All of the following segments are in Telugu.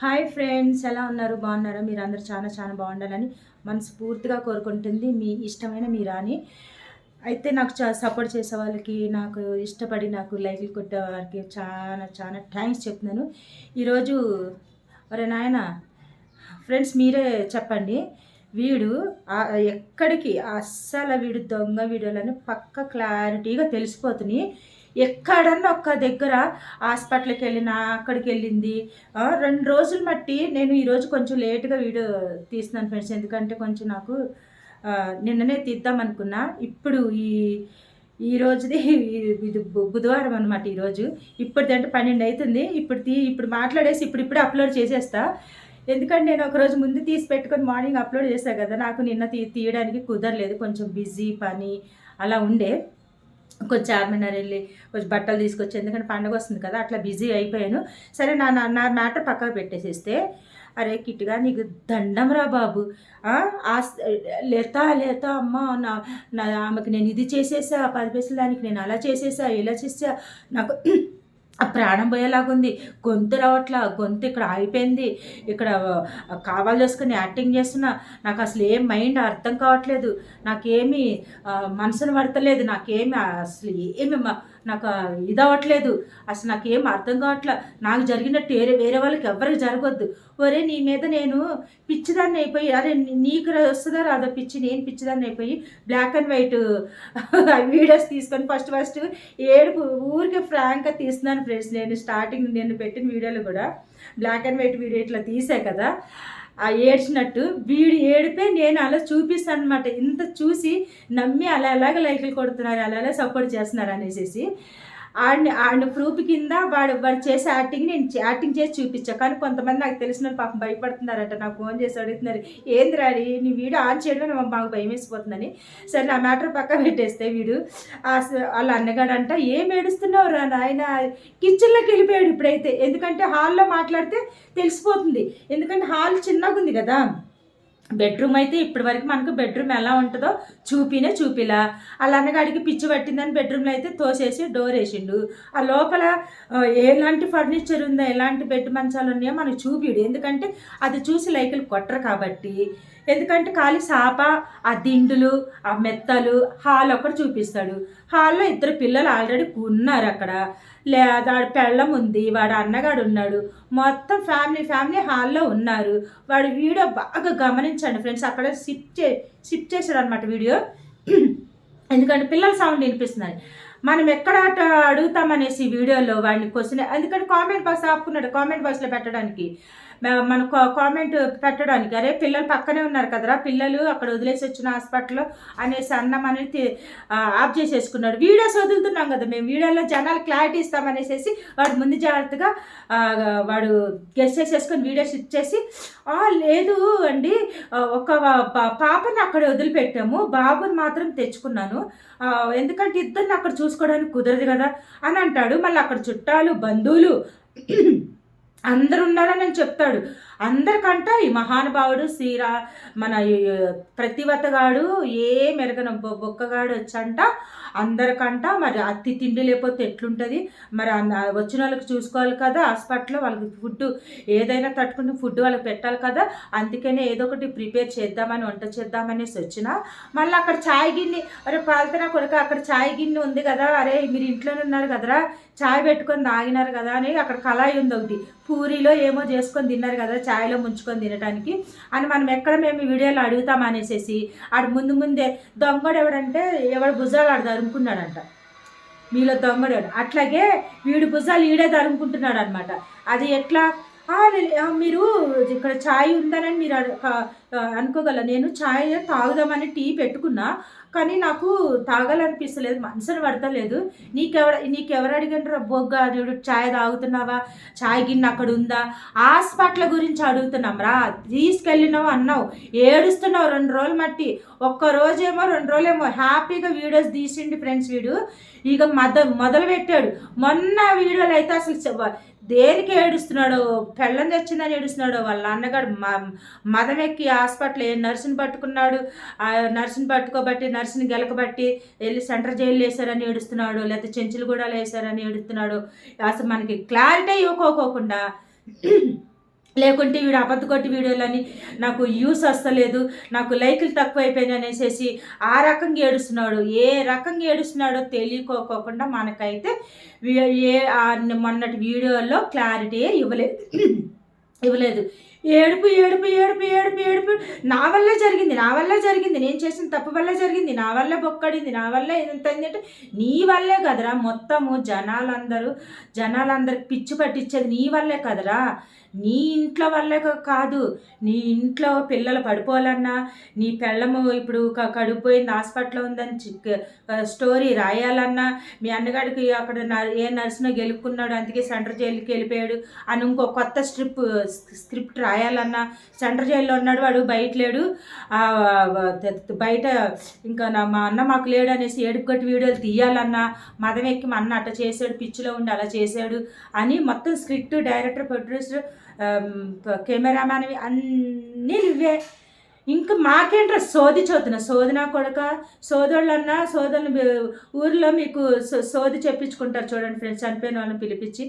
హాయ్ ఫ్రెండ్స్ ఎలా ఉన్నారు? బాగున్నారా? మీరు అందరు చాలా చాలా బాగుండాలని మనస్ఫూర్తిగా కోరుకుంటుంది మీ ఇష్టమైన మీ రాణి. అయితే నాకు చా సపోర్ట్ చేసే వాళ్ళకి నాకు ఇష్టపడి నాకు లైక్లు కొట్టే వారికి చాలా చాలా థ్యాంక్స్ చెప్తున్నాను. ఈరోజు ఒరే నాయన ఫ్రెండ్స్ మీరే చెప్పండి. వీడు ఎక్కడికి అస్సలు వీడు దొంగ వీడియోలని పక్క క్లారిటీగా తెలిసిపోతున్నాయి ఎక్కడన్నా ఒక్క దగ్గర హాస్పిటల్కి వెళ్ళినా అక్కడికి వెళ్ళింది. రెండు రోజులు మట్టి నేను ఈరోజు కొంచెం లేట్గా వీడియో తీస్తున్నాను ఫ్రెండ్స్. ఎందుకంటే కొంచెం నాకు నిన్ననే తీద్దాం అనుకున్నా. ఇప్పుడు ఈ ఈ రోజుది ఇది బుధవారం అనమాట ఈరోజు ఇప్పుడు అంటే పన్నెండు అవుతుంది ఇప్పుడు తీ ఇప్పుడు మాట్లాడేసి ఇప్పుడు ఇప్పుడే అప్లోడ్ చేసేస్తా. ఎందుకంటే నేను ఒక రోజు ముందు తీసి పెట్టుకొని మార్నింగ్ అప్లోడ్ చేశాను కదా. నాకు నిన్న తీ తీయడానికి కుదరలేదు. కొంచెం బిజీ పని అలా ఉండే. కొంచెం చార్మినార్ వెళ్ళి కొంచెం బట్టలు తీసుకొచ్చి ఎందుకంటే పండుగ వస్తుంది కదా అట్లా బిజీ అయిపోయాను. సరే నా నా మ్యాటర్ పక్కకు పెట్టేసేస్తే అరే కిట్గా నీకు దండం రా బాబు. ఆ, లేతా లేత లేత అమ్మ నా నా ఆమెకు నేను ఇది చేసేసా పది పైసలు దానికి నేను అలా చేసేసా ఇలా చేసా నాకు ప్రాణం పోయేలాగుంది. గొంతు రావట్లా గొంతు ఇక్కడ ఆగిపోయింది. ఇక్కడ కావాలి చేసుకుని యాక్టింగ్ చేస్తున్నా. నాకు అసలు ఏం మైండ్ అర్థం కావట్లేదు. నాకేమీ మనసును పడతలేదు. నాకేమి అసలు ఏమి నాకు ఇది అవ్వట్లేదు అసలు నాకేం అర్థం కావట్లేదు నాకు జరిగినట్టు వేరే వేరే వాళ్ళకి ఎవరికి జరగొద్దు. ఒరే నీ మీద నేను పిచ్చిదాన్ని అయిపోయి అరే నీకు వస్తుందా రాదా పిచ్చి? నేను పిచ్చిదాన్ని అయిపోయి బ్లాక్ అండ్ వైట్ వీడియోస్ తీసుకొని ఫస్ట్ ఫస్ట్ ఏడుపు ఊరికి ఫ్రాంక్గా తీస్తున్నాను ఫ్రెండ్స్ నేను స్టార్టింగ్ నేను పెట్టిన వీడియోలు కూడా బ్లాక్ అండ్ వైట్ వీడియో ఇట్లా తీసా కదా. ఆ ఏడ్చినట్టు వీడు ఏడిపే నేను అలా చూపిస్తాను అనమాట ఇంత చూసి నమ్మి అలా ఎలాగ లైకులు కొడుతున్నారు అలా అలా సపోర్ట్ చేస్తున్నారు అనేసి ఆడిని ఆడిని ప్రూఫ్ కింద వాడు వాడు చేసే యాక్టింగ్ నేను యాక్టింగ్ చేసి చూపించా. కానీ కొంతమంది నాకు తెలిసిన వాళ్ళు పాపం భయపడుతున్నారట నాకు ఫోన్ చేసి అడుగుతున్నారు ఏంది రాడి నీ వీడియో ఆన్ చేయడమే మాకు భయం వేసిపోతుందని. సరే నా మ్యాటర్ పక్క పెట్టేస్తే వీడు వాళ్ళ అన్నగాడంట ఏం ఏడుస్తున్నావు రా నాయన? కిచెన్లోకి వెళ్ళిపోయాడు ఇప్పుడైతే. ఎందుకంటే హాల్లో మాట్లాడితే తెలిసిపోతుంది. ఎందుకంటే హాల్ చిన్నగా ఉంది కదా. బెడ్రూమ్ అయితే ఇప్పటి వరకు మనకు బెడ్రూమ్ ఎలా ఉంటుందో చూపినే చూపిలా. వాళ్ళ అన్నగాడికి పిచ్చి పట్టిందని బెడ్రూమ్లో అయితే తోసేసి డోర్ వేసిండు. ఆ లోపల ఎలాంటి ఫర్నిచర్ ఉందో ఎలాంటి బెడ్ మంచాలు ఉన్నాయో మనకు చూపిడు. ఎందుకంటే అది చూసి లైకులు కొట్టరు కాబట్టి. ఎందుకంటే ఖాళీ సాప ఆ దిండులు ఆ మెత్తలు హాల్ ఒకటి చూపిస్తాడు. హాల్లో ఇద్దరు పిల్లలు ఆల్రెడీ ఉన్నారు అక్కడ. లేదా పెళ్ళం ఉంది వాడు అన్నగాడు ఉన్నాడు. మొత్తం ఫ్యామిలీ ఫ్యామిలీ హాల్లో ఉన్నారు. వాడు వీడియో బాగా గమనించండి ఫ్రెండ్స్. అక్కడ షిఫ్ట్ చే షిఫ్ట్ చేశాడు అనమాట వీడియో. ఎందుకంటే పిల్లల సౌండ్ వినిపిస్తున్నాయి మనం ఎక్కడ అడుగుతామనేసి వీడియోలో వాడిని క్వశ్చన్ ఎందుకంటే కామెంట్ బాక్స్ ఆపుకున్నాడు కామెంట్ బాక్స్లో పెట్టడానికి. మన కా- కామెంట్ పెట్టడానికి. అరే పిల్లలు పక్కనే ఉన్నారు కదరా పిల్లలు అక్కడ వదిలేసి వచ్చిన హాస్పిటల్లో అనేసి అన్నం అనేది ఆఫ్ చేసేసుకున్నాడు. వీడియోస్ వదులుతున్నాం కదా మేము వీడియోలో జనాలు క్లారిటీ ఇస్తామనేసి వాడు ముందు జాగ్రత్తగా వాడు గెస్ట్ చేసేసుకొని వీడియోస్ ఇచ్చేసి లేదు అండి ఒక పా- పాపని అక్కడ వదిలిపెట్టాము బాబుని మాత్రం తెచ్చుకున్నాను. ఎందుకంటే ఇద్దరిని అక్కడ చూసుకోవడానికి కుదరదు కదా అని అంటాడు. మళ్ళీ అక్కడ చుట్టాలు బంధువులు అందరు ఉన్నారని చెప్తాడు. అందరికంట ఈ మహానుభావుడు శ్రీరా మన ప్రతివతగాడు ఏ మెరగన బొ- బొక్కగాడు వచ్చంట అందరికంట మరి అత్తి తిండి లేకపోతే ఎట్లుంటుంది? మరి వచ్చిన వాళ్ళకి చూసుకోవాలి కదా హాస్పిటల్లో వాళ్ళకి ఫుడ్ ఏదైనా తట్టుకుని ఫుడ్ వాళ్ళకి పెట్టాలి కదా అందుకనే ఏదో ఒకటి ప్రిపేర్ చేద్దామని వంట చేద్దామనేసి వచ్చిన మళ్ళీ అక్కడ చాయ్ గిన్నె అరే పాల్తనా కొడుక అక్కడ చాయ్ గిన్నె ఉంది కదా అరే మీరు ఇంట్లోనే ఉన్నారు కదరా చాయ్ పెట్టుకొని తాగినారు కదా అని అక్కడ కళాయి ఉంది ఒకటి. పూరీలో ఏమో చేసుకొని తిన్నారు కదా చాయ్లో ముంచుకొని తినడానికి అని మనం ఎక్కడ మేము ఈ వీడియోలో అడుగుతాం అనేసి ఆడు ముందు ముందే దొంగడు ఎవడంటే ఎవడు భుజాలు ఆడు తరుముకున్నాడంట. మీలో దొంగడు అట్లాగే వీడి భుజాలు ఈడే తరుముకుంటున్నాడు అనమాట అది ఎట్లా? మీరు ఇక్కడ ఛాయ్ ఉందనని మీరు అనుకోగల. నేను ఛాయ్ తాగుదామని టీ పెట్టుకున్నా కానీ నాకు తాగాలనిపిస్తలేదు మనసును పడతలేదు. నీకెవర నీకెవరు అడిగినారు బొగ్గా నువ్వు ఛాయ్ తాగుతున్నావా? ఛాయ్ గిన్నె అక్కడ ఉందా? హాస్పిటల్ గురించి అడుగుతున్నాం. రా తీసుకెళ్ళినావు అన్నావు. ఏడుస్తున్నావు రెండు రోజులు మట్టి. ఒక్క రోజేమో రెండు రోజులేమో హ్యాపీగా వీడియోస్ తీసిండి ఫ్రెండ్స్ వీడు. ఇక మొద మొదలు పెట్టాడు మొన్న వీడియోలు అయితే అసలు దేనికి ఏడుస్తున్నాడో పెళ్ళం తెచ్చిందని ఏడుస్తున్నాడో వాళ్ళ అన్నగాడు మ- మదం ఎక్కి హాస్పిటల్ ఏ నర్సుని పట్టుకున్నాడు ఆ నర్సుని పట్టుకోబట్టి నర్సుని గెలకబట్టి వెళ్ళి సెంటర్ జైలు వేశారని ఏడుస్తున్నాడు లేకపోతే చెంచులు కూడా వేశారని ఏడుస్తున్నాడు అసలు మనకి క్లారిటీ ఇవ్వకోకుండా లేకుంటే వీడు అబద్ధ కొట్టి వీడియోలని నాకు యూస్ వస్తలేదు నాకు లైకులు తక్కువ అనేసి ఆ రకంగా ఏడుస్తున్నాడు. ఏ రకంగా ఏడుస్తున్నాడో తెలియకోకుండా మనకైతే ఏ ఆ మొన్నటి వీడియోలో క్లారిటీ ఇవ్వలేదు. ఇవ్వలేదు. ఏడుపు ఏడుపు ఏడుపు ఏడుపు ఏడుపు. నా వల్ల జరిగింది నా వల్ల జరిగింది. నేను చేసిన తప్పు వల్ల జరిగింది. నా వల్ల బొక్కడింది నా వల్ల ఎంత అంటే నీ వల్లే కదరా మొత్తము జనాలందరూ జనాలందరికి పిచ్చి పట్టించేది నీ వల్లే కదరా. నీ ఇంట్లో వల్లే కాదు. నీ ఇంట్లో పిల్లలు పడిపోవాలన్నా నీ పెళ్ళము ఇప్పుడు కడుపుపోయింది హాస్పిటల్లో ఉందని చి- స్టోరీ రాయాలన్నా మీ అన్నగాడికి అక్కడ న- ఏ నర్సునో గెలుపుకున్నాడు అందుకే సెంటర్ జైలుకి వెళ్ళిపోయాడు అని ఇంకో కొత్త స్ట్రిప్ స్క్రిప్ట్ రాయాలన్నా సెంటర్ జైల్లో ఉన్నాడు వాడు బయట లేడు. బయట ఇంకా నా మా అన్న మాకు లేడు అనేసి ఏడుపు వీడియోలు తీయాలన్నా మదం ఎక్కి మా అన్న అట్ట చేశాడు పిచ్చిలో ఉండి అలా చేశాడు అని మొత్తం స్క్రిప్ట్ డైరెక్టర్ ప్రొడ్యూసర్ కెమెరామ్యాన్ అన్నీ నువ్వే ఇంకా మాకేంట్రా సోది చదువుతున్నా సోదినా కొడక సోదరులన్నా సోదరులు ఊర్లో మీకు సో- సోది చెప్పించుకుంటారు చూడండి ఫ్రెండ్స్ చనిపోయిన వాళ్ళని పిలిపించి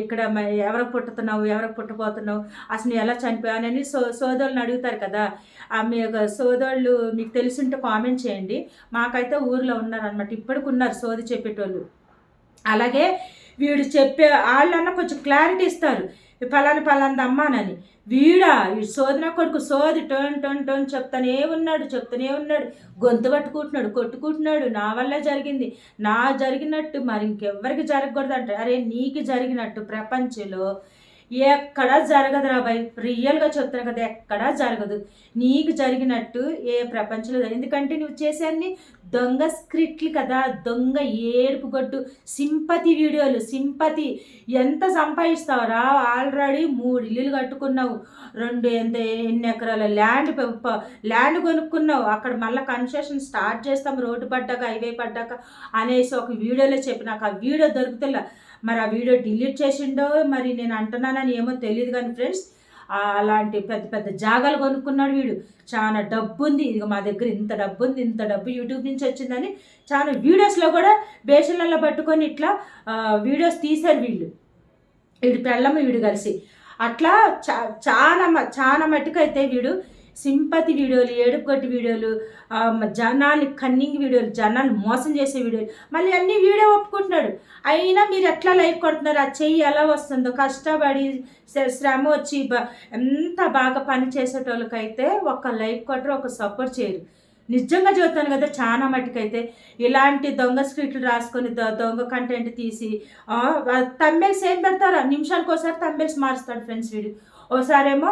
ఇక్కడ ఎవరికి పుట్టుతున్నావు ఎవరికి పుట్టబోతున్నావు అసలు ఎలా ఎలా చనిపోయానని సో సోదరులను అడుగుతారు కదా ఆ మీ సోదరులు మీకు తెలిసింటే కామెంట్ చేయండి మాకైతే ఊర్లో ఉన్నారనమాట ఇప్పటికి ఉన్నారు సోది చెప్పేటోళ్ళు అలాగే వీడు చెప్పే వాళ్ళన్నా కొంచెం క్లారిటీ ఇస్తారు పలాని పలానా అమ్మానని వీడా ఈ శోధన కొడుకు సోది టోన్ టోన్ టోన్ చెప్తానే ఉన్నాడు చెప్తానే ఉన్నాడు. గొంతు పట్టుకుంటున్నాడు కొట్టుకుంటున్నాడు. నా వల్ల జరిగింది. నా జరిగినట్టు మరి ఇంకెవ్వరికి జరగకూడదు అంటే అరే నీకు జరిగినట్టు ప్రపంచంలో ఎక్కడా జరగదురా బాయ్. రియల్గా చెప్తున్నా కదా ఎక్కడా జరగదు. నీకు జరిగినట్టు ఏ ప్రపంచంలో ఎందుకంటే నువ్వు చేసే అన్ని దొంగ స్క్రిప్ట్లు కదా దొంగ ఏడుపు గొట్టు సింపతి వీడియోలు సింపతి ఎంత సంపాదిస్తావురా ఆల్రెడీ మూడు ఇల్లులు కట్టుకున్నావు రెండు ఎంత ఎన్ని ఎకరాల ల్యాండ్ ల్యాండ్ కొనుక్కున్నావు అక్కడ మళ్ళీ కన్స్ట్రక్షన్ స్టార్ట్ చేస్తాం రోడ్డు పడ్డాక హైవే పడ్డాక అనేసి ఒక వీడియోలో చెప్పి నాకు ఆ వీడియో దొరుకుతుందా మరి ఆ వీడియో డిలీట్ చేసిండో మరి నేను అంటున్నానని ఏమో తెలియదు కానీ ఫ్రెండ్స్ అలాంటి పెద్ద పెద్ద జాగాలు కొనుక్కున్నాడు వీడు. చాలా డబ్బు ఉంది ఇదిగో మా దగ్గర ఇంత డబ్బు ఉంది ఇంత డబ్బు యూట్యూబ్ నుంచి వచ్చిందని చాలా వీడియోస్లో కూడా బేషన్లలో పట్టుకొని ఇట్లా వీడియోస్ తీశారు వీళ్ళు. వీడు పెళ్ళమ్మ వీడు కలిసి. అట్లా చా చాలా మ- చాలా మట్టుకు అయితే వీడు సింపతి వీడియోలు ఏడుపుగొట్టి వీడియోలు ఆ, కన్నింగ్ వీడియోలు జనాలు మోసం చేసే వీడియోలు మళ్ళీ అన్ని వీడియో ఒప్పుకుంటున్నాడు. అయినా మీరు ఎట్లా లైఫ్ కొడుతున్నారు? ఆ చెయ్యి ఎలా వస్తుందో కష్టపడి శ్ర- శ్రమ వచ్చి ఎంత బాగా పని చేసేటోళ్ళకైతే ఒక లైఫ్ కొట్టరు ఒక సపోర్ట్ చేయరు. నిజంగా చూస్తాను కదా చాలా మట్టుకైతే ఇలాంటి దొంగ స్క్రిప్ట్లు రాసుకొని దొంగ కంటెంట్ తీసి తమ్మెల్స్ ఏం పెడతారా? నిమిషానికి ఒకసారి తమ్మెల్స్ మారుస్తాడు ఫ్రెండ్స్ వీడు. ఓసారేమో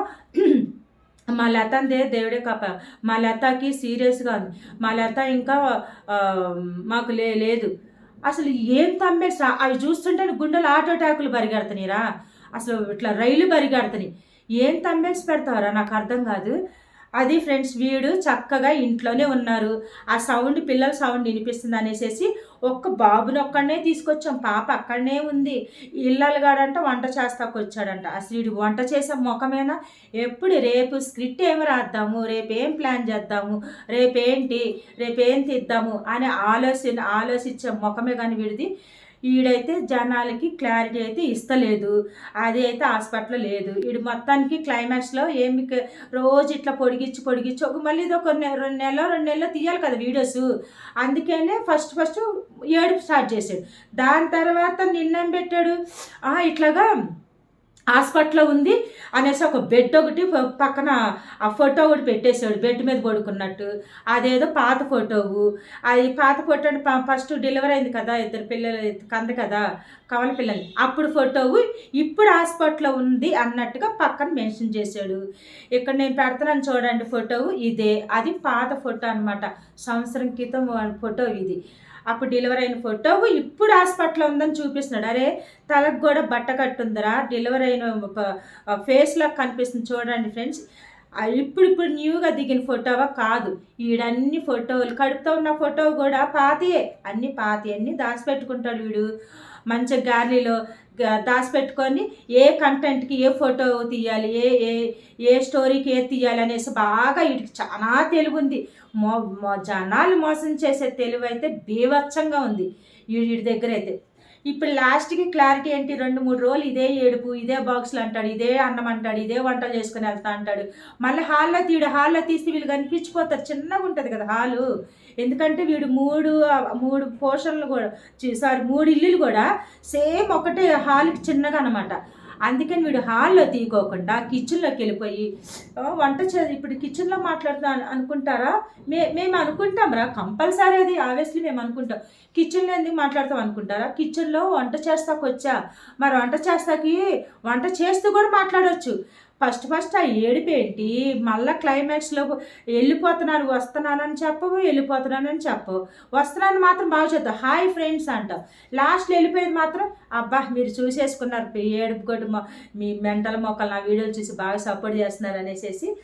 మా లతందే దేవుడే కప్ప మా లతకి సీరియస్గా ఉంది. మా లత ఇంకా మాకు లే లేదు. అసలు ఏం తమ్మేసి అవి చూస్తుంటే గుండెలు ఆటో ట్యాకులు బరిగెడుతున్నాయిరా అసలు ఇట్లా రైలు బరిగెడుతున్నాయి ఏం తమ్మేసి పెడతావరా? నాకు అర్థం కాదు. అది ఫ్రెండ్స్ వీడు చక్కగా ఇంట్లోనే ఉన్నారు. ఆ సౌండ్ పిల్లల సౌండ్ వినిపిస్తుంది అనేసి ఒక్క బాబుని ఒక్కడనే తీసుకొచ్చాం. పాప అక్కడనే ఉంది. ఇళ్ళలుగాడంట వంట చేస్తాకు వచ్చాడంట. అసలు వీడు వంట చేసే ముఖమేనా? ఎప్పుడు రేపు స్క్రిప్ట్ ఏమి రాద్దాము? రేపు ఏం ప్లాన్ చేద్దాము? రేపేంటి? రేపేం తీద్దాము? అని ఆలోచన ఆలోచించే ముఖమే కానీ వీడిది. ఈడైతే జనాలకి క్లారిటీ అయితే ఇస్తలేదు. అది అయితే హాస్పిటల్లో లేదు. వీడు మొత్తానికి క్లైమాక్స్లో ఏమి రోజు ఇట్లా పొడిగించి పొడిగించి ఒక మళ్ళీ ఇది ఒక రెండు నెలలో రెండు నెలలో తీయాలి కదా వీడియోస్. అందుకనే ఫస్ట్ ఫస్ట్ ఏడుపు స్టార్ట్ చేశాడు. దాని తర్వాత నిన్నేం పెట్టాడు? ఇట్లాగా హాస్పిటల్లో ఉంది అనేసి ఒక బెడ్ ఒకటి పక్కన ఆ ఫోటో ఒకటి పెట్టేశాడు. బెడ్ మీద పడుకున్నట్టు. అదేదో పాత ఫోటోవు అది పాత ఫోటో అంటే ఫస్ట్ డెలివరీ అయింది కదా ఇద్దరు పిల్లలు కంద కదా కవల పిల్లలు. అప్పుడు ఫోటోవు ఇప్పుడు హాస్పిటల్లో ఉంది అన్నట్టుగా పక్కన మెన్షన్ చేశాడు. ఇక్కడ నేను పెడతానని చూడండి ఫోటోవు ఇదే. అది పాత ఫోటో అనమాట సంవత్సరం క్రితం ఫోటో ఇది. అప్పుడు డెలివరీ అయిన ఫోటో ఇప్పుడు హాస్పిటల్లో ఉందని చూపిస్తున్నాడు. అరే తలకు కూడా బట్ట కట్టుందిరా. డెలివరీ అయిన లాగా కనిపిస్తుంది చూడండి ఫ్రెండ్స్. ఇప్పుడు ఇప్పుడు న్యూగా దిగిన ఫోటోవా కాదు. ఈడన్ని ఫోటోలు కడుపుతో ఉన్న ఫోటో కూడా పాతియే. అన్ని పాతి అన్ని దాచిపెట్టుకుంటాడు వీడు. మంచి గ్యాలరీలో దాచిపెట్టుకొని ఏ కంటెంట్కి ఏ ఫోటో తీయాలి ఏ ఏ ఏ స్టోరీకి ఏ తీయాలి అనేసి బాగా వీడికి చాలా తెలుగుంది మో మో- జనాలు మోసం చేసే తెలివి అయితే బీభత్సంగా ఉంది వీడి దగ్గర అయితే. ఇప్పుడు లాస్ట్కి క్లారిటీ ఏంటి? రెండు మూడు రోజులు ఇదే ఏడుపు ఇదే బాక్స్లు అంటాడు ఇదే అన్నం అంటాడు ఇదే వంటలు చేసుకుని వెళ్తా అంటాడు. మళ్ళీ హాల్లో తీడు హాల్లో తీసి వీళ్ళు కనిపించిపోతారు. చిన్నగా ఉంటుంది కదా హాలు. ఎందుకంటే వీడు మూడు మూడు పోర్షన్లు కూడా సారీ మూడు ఇల్లులు కూడా సేమ్ ఒకటే హాల్కి చిన్నగా అనమాట అందుకని వీడు హాల్లో తీయకోకుండా కిచెన్లోకి వెళ్ళిపోయి వంట చే ఇప్పుడు కిచెన్లో మాట్లాడుతా అనుకుంటారా? మే మేము అనుకుంటాం రా కంపల్సరీ అది ఆబ్వియస్లీ మేము అనుకుంటాం. కిచెన్లో ఎందుకు మాట్లాడతాం అనుకుంటారా? కిచెన్లో వంట చేస్తాకొచ్చా? మరి వంట చేస్తాకి వంట చేస్తూ కూడా మాట్లాడవచ్చు ఫస్ట్ ఫస్ట్ ఆ ఏడిపేంటి మళ్ళీ క్లైమాక్స్లో వెళ్ళిపోతున్నాను వస్తున్నానని చెప్పవు వెళ్ళిపోతున్నానని చెప్పవు. వస్తున్నాను మాత్రం బాగా చెప్తావు. హాయ్ ఫ్రెండ్స్ అంటావు లాస్ట్లో వెళ్ళిపోయేది మాత్రం అబ్బా మీరు చూసేసుకున్నారు. ఏడుపు కొట్టు మొ- మీ మెంటల్ మొక్కలు నా వీడియోలు చూసి బాగా సపోర్ట్ చేస్తున్నారు అనేసి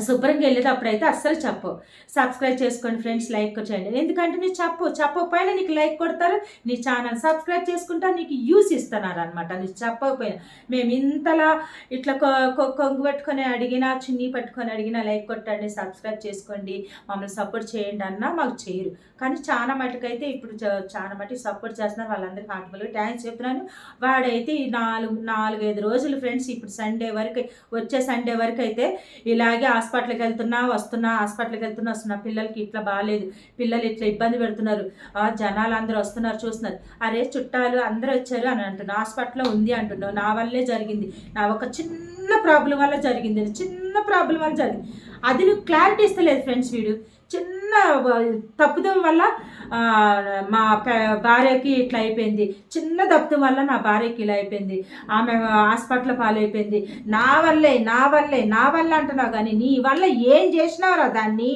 శుభ్రంగా వెళ్ళేటప్పుడు అయితే అస్సలు చెప్పు సబ్స్క్రైబ్ చేసుకోండి ఫ్రెండ్స్ లైక్ చేయండి. ఎందుకంటే నీ చెప్పు చెప్పకపోయినా నీకు లైక్ కొడతారు నీ ఛానల్ సబ్స్క్రైబ్ చేసుకుంటా నీకు యూస్ ఇస్తున్నారు అనమాట నీకు చెప్పకపోయినా. మేము ఇంతలా ఇట్లా కొ- కొ- కొంగు పెట్టుకొని అడిగినా చిన్ని పట్టుకొని అడిగినా లైక్ కొట్టండి సబ్స్క్రైబ్ చేసుకోండి మమ్మల్ని సపోర్ట్ చేయండి అన్నా మాకు చేయరు. కానీ చాలా మటుకైతే ఇప్పుడు చాలా మటుకు సపోర్ట్ చేస్తున్నారు వాళ్ళందరికీ హార్ట్ఫుల్గా థ్యాంక్స్ చెప్తున్నాను. వాడైతే ఈ నాలుగు నాలుగైదు రోజులు ఫ్రెండ్స్ ఇప్పుడు సండే వరకు వచ్చే సండే వరకు అయితే ఇలాగే హాస్పిటల్కి వెళ్తున్నా వస్తున్నా హాస్పిటల్కి వెళ్తున్నా వస్తున్నా పిల్లలకి ఇట్లా బాగాలేదు పిల్లలు ఇట్లా ఇబ్బంది పెడుతున్నారు. జనాలు అందరూ వస్తున్నారు చూస్తున్నారు. అరే చుట్టాలు అందరూ వచ్చారు అని అంటున్నా. హాస్పిటల్లో ఉంది అంటున్నావు. నా వల్లే జరిగింది. నా ఒక చిన్న ప్రాబ్లం వల్ల జరిగింది. చిన్న ప్రాబ్లం వల్ల జరిగింది. అది నువ్వు క్లారిటీ ఇస్తలేదు ఫ్రెండ్స్ వీడు. చిన్న తప్పుదం వల్ల మా భార్యకి ఇట్లా అయిపోయింది. చిన్న తప్పుదం వల్ల నా భార్యకి ఇలా అయిపోయింది. ఆమె హాస్పిటల్ పాలైపోయింది. నా వల్లే నా వల్లే నా వల్ల అంటున్నావు కానీ నీ వల్ల ఏం చేసినావురా దాన్ని?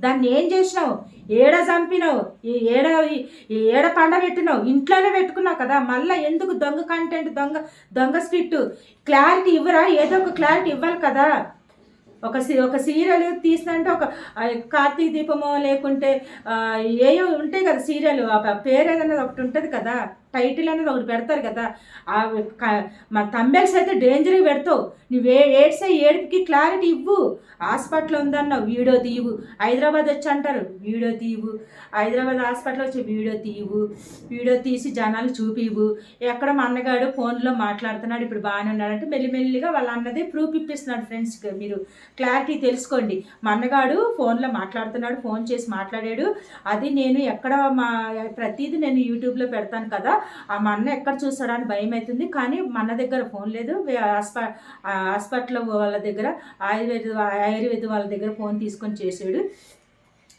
దాన్ని ఏం చేసినావు? ఏడ చంపినావు? ఈ ఏడ ఈ ఏడ ఇంట్లోనే పెట్టుకున్నావు కదా. మళ్ళీ ఎందుకు దొంగ కంటెంట్ దొంగ దొంగ స్క్రిప్ట్? క్లారిటీ ఇవ్వరా? ఏదో ఒక క్లారిటీ ఇవ్వాలి కదా. ఒక సీ ఒక సీరియల్ తీసినంటే ఒక ఆ, కార్తీక దీపమో లేకుంటే ఏయో ఉంటాయి కదా సీరియల్ ఆ పేరు ఏదన్నది ఒకటి ఉంటుంది కదా. టైటిల్ అనేది ఒకటి పెడతారు కదా. మా తంబెల్స్ అయితే డేంజర్గా పెడతావు. నువ్వు ఏడ్సే ఏడుపుకి క్లారిటీ ఇవ్వు. హాస్పిటల్ ఉందన్నావు వీడియో తీయవు హైదరాబాద్ వచ్చి అంటారు వీడియో తీయవు హైదరాబాద్ హాస్పిటల్ వచ్చి వీడియో తీయవు వీడియో తీసి జనాలు చూపివు. ఎక్కడ మా అన్నగాడు ఫోన్లో మాట్లాడుతున్నాడు ఇప్పుడు బాగానే ఉన్నాడంటే మెల్లిమెల్లిగా వాళ్ళ అన్నది ప్రూఫ్ ఇప్పిస్తున్నాడు ఫ్రెండ్స్కి మీరు క్లారిటీ తెలుసుకోండి. మా అన్నగాడు ఫోన్లో మాట్లాడుతున్నాడు ఫోన్ చేసి మాట్లాడాడు. అది నేను ఎక్కడ మా ప్రతిదీ నేను యూట్యూబ్లో పెడతాను కదా. మా అన్న ఎక్కడ చూస్తాడని భయం అవుతుంది కానీ మన దగ్గర ఫోన్ లేదు. హాస్ప హాస్పిటల్ వాళ్ళ దగ్గర ఆయుర్వేద ఆయుర్వేద వాళ్ళ దగ్గర ఫోన్ తీసుకొని చేసాడు.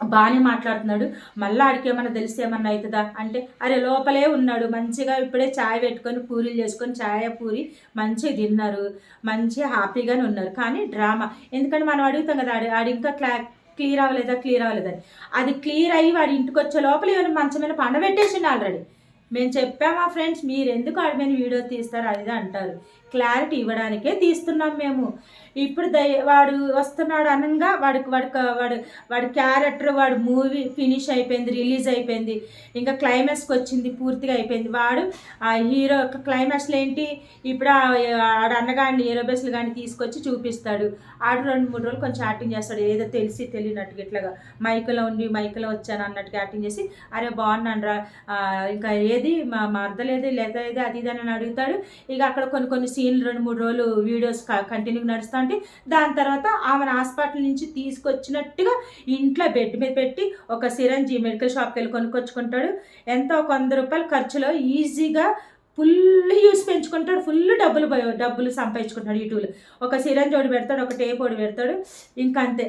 బాగానే మాట్లాడుతున్నాడు. మళ్ళీ ఆడికి ఏమన్నా తెలిస్తే ఏమన్నా అవుతుందా? అంటే అరే లోపలే ఉన్నాడు. మంచిగా ఇప్పుడే చాయ్ పెట్టుకొని పూరీలు చేసుకొని చాయ్ పూరి మంచిగా తిన్నారు. మంచిగా హ్యాపీగానే ఉన్నారు. కానీ డ్రామా. ఎందుకంటే మనం అడుగుతాం కదా ఆడి ఆడి ఇంకా క్లా క్లియర్ అవ్వలేదా క్లియర్ అవ్వలేదని అది క్లియర్ అయ్యి వాడి ఇంటికి వచ్చే లోపల ఏమైనా మంచమైన పండబెట్టేసిండు ఆల్రెడీ. మేము చెప్పామా ఫ్రెండ్స్ మీరు ఎందుకు ఆడిపోయిన వీడియో తీస్తారు? అది అంటారు. క్లారిటీ ఇవ్వడానికే తీస్తున్నాం మేము. ఇప్పుడు దయ వాడు వస్తున్నాడు అనగా వాడికి వాడికి వాడు వాడి క్యారెక్టర్ వాడు మూవీ ఫినిష్ అయిపోయింది రిలీజ్ అయిపోయింది. ఇంకా క్లైమాక్స్కి వచ్చింది పూర్తిగా అయిపోయింది. వాడు ఆ హీరో క్లైమాక్స్లో ఏంటి? ఇప్పుడు ఆడ అన్నగాడిని హీరో కానీ తీసుకొచ్చి చూపిస్తాడు. ఆడు రెండు మూడు రోజులు కొంచెం యాక్టింగ్ చేస్తాడు. ఏదో తెలిసి తెలియనట్టుగా ఇట్లాగా మైకలో ఉండి మైకలో వచ్చాను అన్నట్టుగా యాక్టింగ్ చేసి అరే బాగున్నాను రా. ఇంకా ఏది? మా మరదలేదు లేదా ఏది? అది ఇది అని అడుగుతాడు. ఇక అక్కడ కొన్ని కొన్ని సీన్లు రెండు మూడు రోజులు వీడియోస్ కంటిన్యూ నడుస్తూ ఉంటే దాని తర్వాత ఆమెను హాస్పిటల్ నుంచి తీసుకొచ్చినట్టుగా ఇంట్లో బెడ్ మీద పెట్టి ఒక సిరంజి మెడికల్ షాప్కి వెళ్ళి కొనుక్కొచ్చుకుంటాడు. ఎంతో ఒక వంద రూపాయల ఖర్చులో ఈజీగా ఫుల్ యూస్ పెంచుకుంటాడు. ఫుల్ డబ్బులు డబ్బులు సంపాదించుకుంటాడు యూట్యూబ్లో ఒక సిరంజ్ ఒకటి పెడతాడు ఒక టేప్ ఒకటి పెడతాడు. ఇంకా అంతే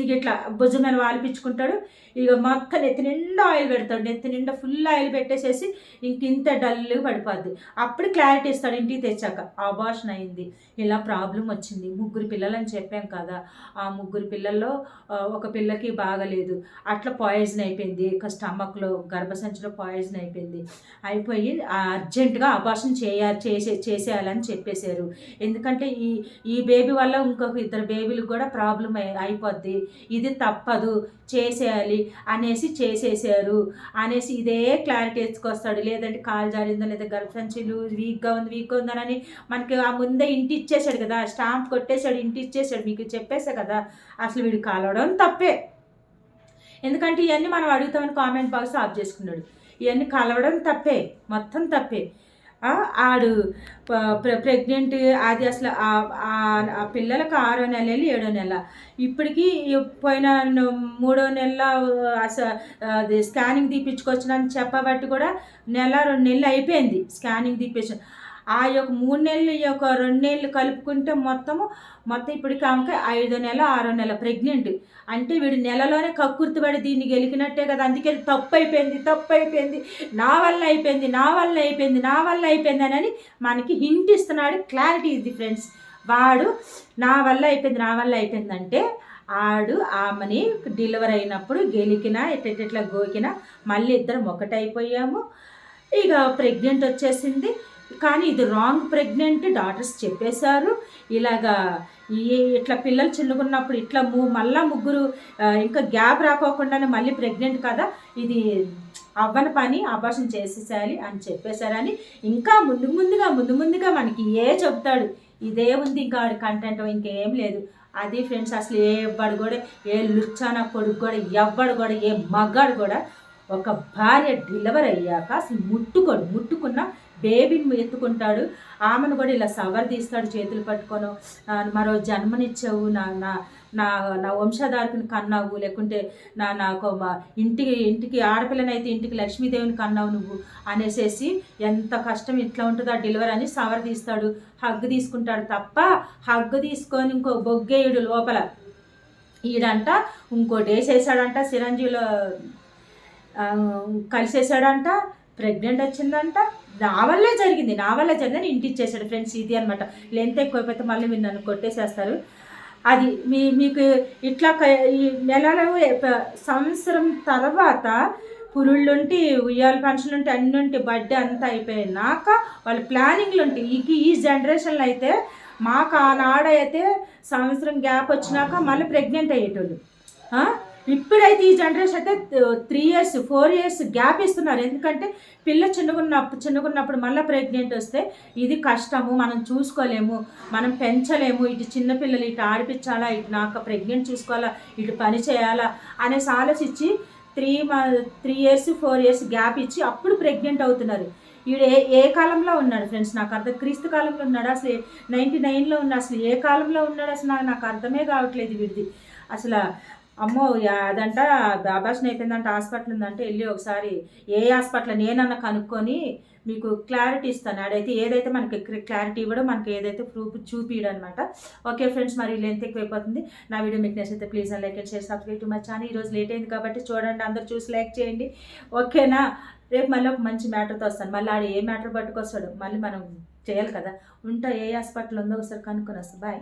ఇక ఇట్లా భుజం మీద వాలిపించుకుంటాడు. ఇక మొత్తం నెత్తి నిండా ఆయిల్ పెడతాడు. నెత్తి నిండా ఫుల్ ఆయిల్ పెట్టేసేసి ఇంక ఇంత డల్లు పడిపోద్ది. అప్పుడు క్లారిటీ ఇస్తాడు ఇంటికి తెచ్చాక. అబార్షన్ అయింది. ఇలా ప్రాబ్లం వచ్చింది. ముగ్గురు పిల్లలని చెప్పాం కదా. ఆ ముగ్గురు పిల్లల్లో ఒక పిల్లకి బాగలేదు. అట్లా పాయిజన్ అయిపోయింది. ఇక స్టమక్లో గర్భసంచిలో పాయిజన్ అయిపోయింది. అయిపోయి అర్జెంటుగా అబార్షన్ చేయ చేసే చేసేయాలని చెప్పేశారు. ఎందుకంటే ఈ ఈ బేబీ వల్ల ఇంకొక ఇద్దరు బేబీలకు కూడా ప్రాబ్లం అయి అయిపోద్ది. ఇది తప్పదు చేసేయాలి అనేసి చేసేసారు. అనేసి ఇదే క్లారిటీ ఎత్తుకొస్తాడు లేదంటే కాలు జారిందో లేదా గర్భసంచులు వీక్గా ఉంది వీక్గా ఉందని మనకి ఆ ముందే ఇంటి ఇచ్చేసాడు కదా స్టాంప్ కొట్టేశాడు ఇంటి ఇచ్చేసాడు మీకు చెప్పేసా కదా. అసలు వీడు కాలవడం తప్పే. ఎందుకంటే ఇవన్నీ మనం అడుగుతామని కామెంట్ బాక్స్ ఆఫ్ చేసుకున్నాడు. ఇవన్నీ కలవడం తప్పే మొత్తం తప్పే. ఆడు. ప్రెగ్నెంట్ అది అసలు ఆ- పిల్లలకు ఆరో నెల వెళ్ళి ఏడో నెల. ఇప్పటికీ పోయిన మూడో నెల అసలు అది స్కానింగ్ తీపించుకొచ్చినని చెప్పబట్టి కూడా నెల రెండు నెలలు అయిపోయింది స్కానింగ్ తీపించు ఆ యొక్క మూడు నెలలు ఈ యొక్క రెండు నెలలు కలుపుకుంటే మొత్తము మొత్తం ఇప్పటికి ఆమెకి ఐదో నెల ఆరో నెల ప్రెగ్నెంట్. అంటే వీడు నెలలోనే కక్కుర్తిపడి దీన్ని గెలికినట్టే కదా. అందుకే తప్పు అయిపోయింది తప్పు అయిపోయింది నా వల్ల అయిపోయింది నా వల్ల అయిపోయింది నా వల్ల అయిపోయింది అని మనకి హింట్ ఇస్తున్నాడు. క్లారిటీ ఇది ఫ్రెండ్స్ వాడు నా వల్ల అయిపోయింది నా వల్ల అయిపోయింది అంటే ఆడు ఆమెని డెలివరీ అయినప్పుడు గెలికినా ఇట్లా గోకినా గోకిన మళ్ళీ ఇద్దరం ఒకటైపోయాము. ఇక ప్రెగ్నెంట్ వచ్చేసింది. కానీ ఇది రాంగ్ ప్రెగ్నెంట్ డాక్టర్స్ చెప్పేశారు. ఇలాగా ఈ ఇట్లా పిల్లలు చిన్నకున్నప్పుడు ఇట్లా మూ మళ్ళా ముగ్గురు ఇంకా గ్యాప్ రాకోకుండానే మళ్ళీ ప్రెగ్నెంట్ కదా ఇది అవ్వని పని ఆపర్షన్ చేసేసాలి అని చెప్పేశారని ఇంకా ముందు ముందుగా ముందు ముందుగా మనకి ఏ చెప్తాడు ఇదే ఉంది ఇంకా ఆడి కంటెంట్ ఇంకేం లేదు. అది ఫ్రెండ్స్ అసలు ఏ ఎవ్వడు కూడా ఏ లుచ్చాన కొడుకు కూడా ఎవ్వడు కూడా ఏ మగాడు కూడా ఒక భార్య డెలివరీ అయ్యాక అసలు ముట్టుకోడు. ముట్టుకున్న బేబీని ఎత్తుకుంటాడు. ఆమెను కూడా ఇలా సవర్ తీస్తాడు చేతులు పట్టుకొని. మరో జన్మనిచ్చావు. నా నా నా నా వంశధారకుని కన్నావు. లేకుంటే నా నాకు మా- ఇంటికి ఇంటికి ఆడపిల్లనైతే ఇంటికి లక్ష్మీదేవిని కన్నావు నువ్వు అనేసేసి ఎంత కష్టం ఇట్లా ఉంటుందో ఆ డెలివరీ అని సవర్ తీస్తాడు. హగ్ తీసుకుంటాడు తప్ప హగ్ తీసుకొని ఇంకో బొగ్గేయుడు లోపల. ఈడంట ఇంకోటి వేసేసాడంట చిరంజీవిలో కలిసేసాడంట ప్రెగ్నెంట్ వచ్చిందంట. నా వల్లే జరిగింది. నా వల్లే జరిగిందని ఇంటి ఇచ్చేసాడు ఫ్రెండ్స్ ఇది అనమాట లెంత్ ఎక్కువైపోతే మళ్ళీ మీరు నన్ను కొట్టేసేస్తారు. అది మీ మీకు ఇట్లా క- ఈ నెలలో సంవత్సరం తర్వాత పురుళ్ళుంటి ఉయ్యాల ఫంక్షన్లు ఉంటే అన్ని ఉంటే బర్త్డే అంతా అయిపోయినాక వాళ్ళ ప్లానింగ్లు ఉంటాయి. ఈ ఈ జనరేషన్లో అయితే మాకు ఆనాడైతే సంవత్సరం గ్యాప్ వచ్చినాక మళ్ళీ ప్రెగ్నెంట్ అయ్యేటోళ్ళు. ఇప్పుడైతే ఈ జనరేషన్ అయితే three years four years gap ఇస్తున్నారు. ఎందుకంటే పిల్ల చిన్నగున్నప్పుడు చిన్నగున్నప్పుడు మళ్ళీ ప్రెగ్నెంట్ వస్తే ఇది కష్టము మనం చూసుకోలేము మనం పెంచలేము. ఇటు చిన్నపిల్లలు ఇటు ఆడిపించాలా ఇటు నాకు ప్రెగ్నెంట్ చూసుకోవాలా ఇటు పని చేయాలా అనేసి ఆలోచించి three three years four years gap ఇచ్చి అప్పుడు ప్రెగ్నెంట్ అవుతున్నారు. ఈడు ఏ ఏ కాలంలో ఉన్నాడు ఫ్రెండ్స్ నాకు అర్థం క్రీస్తు కాలంలో ఉన్నాడు? అసలు నైంటీ నైన్లో ఉన్నాడు అసలు ఏ కాలంలో ఉన్నాడు? అసలు నాకు నాకు అర్థమే కావట్లేదు వీడిది. అసలు అమ్మో యా- అదంట బాబా అయిపోయిందంట హాస్పిటల్ ఉందంటే వెళ్ళి ఒకసారి ఏ హాస్పిటల్ నేనన్నా కనుక్కొని మీకు క్లారిటీ ఇస్తాను. ఆడైతే ఏదైతే మనకి క్లారిటీ ఇవ్వడం మనకి ఏదైతే ప్రూఫ్ చూపియడం అనమాట ఓకే ఫ్రెండ్స్ మరి లెంత్ ఎక్కువైపోతుంది నా వీడియో మీకు నచ్చితే please like and share subscribe to my channel. ఈరోజు లేట్ అయింది కాబట్టి చూడండి అందరు చూసి లైక్ చేయండి. ఓకేనా? రేపు మళ్ళీ ఒక మంచి మ్యాటర్తో వస్తాను. మళ్ళీ ఆడ ఏ మ్యాటర్ పట్టుకొస్తాడు మళ్ళీ మనం చేయాలి కదా. ఉంటా ఏ హాస్పిటల్ ఉందో ఒకసారి కనుక్కొని వస్తాను బాయ్.